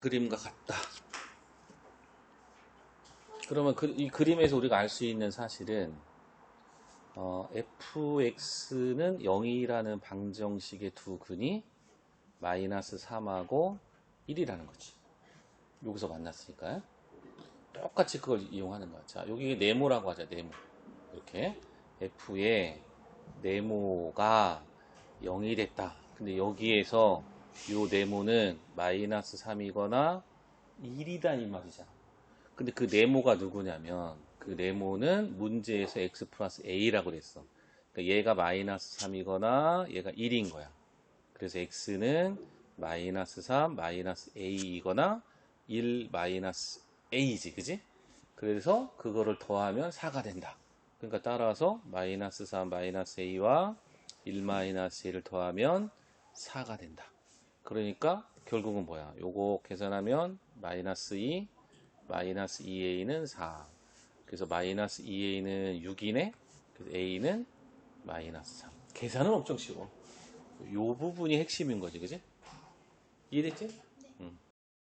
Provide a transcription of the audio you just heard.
그림과 같다. 그러면 그, 이 그림에서 우리가 알 수 있는 사실은 어, fx는 0이라는 방정식의 두 근이 마이너스 3하고 1이라는 거지. 여기서 만났으니까요. 똑같이 그걸 이용하는 거야. 자, 여기 네모라고 하자, 네모. 이렇게. f의 네모가 0이 됐다. 근데 여기에서 요 네모는 마이너스 3이거나 1이다 이 말이잖아. 근데 그 네모가 누구냐면 그 네모는 문제에서 x 플러스 a라고 그랬어. 그러니까 얘가 마이너스 3이거나 얘가 1인 거야. 그래서 x는 마이너스 3 마이너스 a이거나 1 마이너스 a지, 그지? 그래서 그거를 더하면 4가 된다. 그러니까 따라서 마이너스 3 마이너스 a와 1 마이너스 a를 더하면 4가 된다. 그러니까 결국은 뭐야? 요거 계산하면 마이너스 2 마이너스 2a는 4. 그래서 마이너스 2a는 6이네. 그래서 a는 마이너스 3. 계산은 엄청 쉬워. 요 부분이 핵심인 거지, 그지? 이해됐지? 응.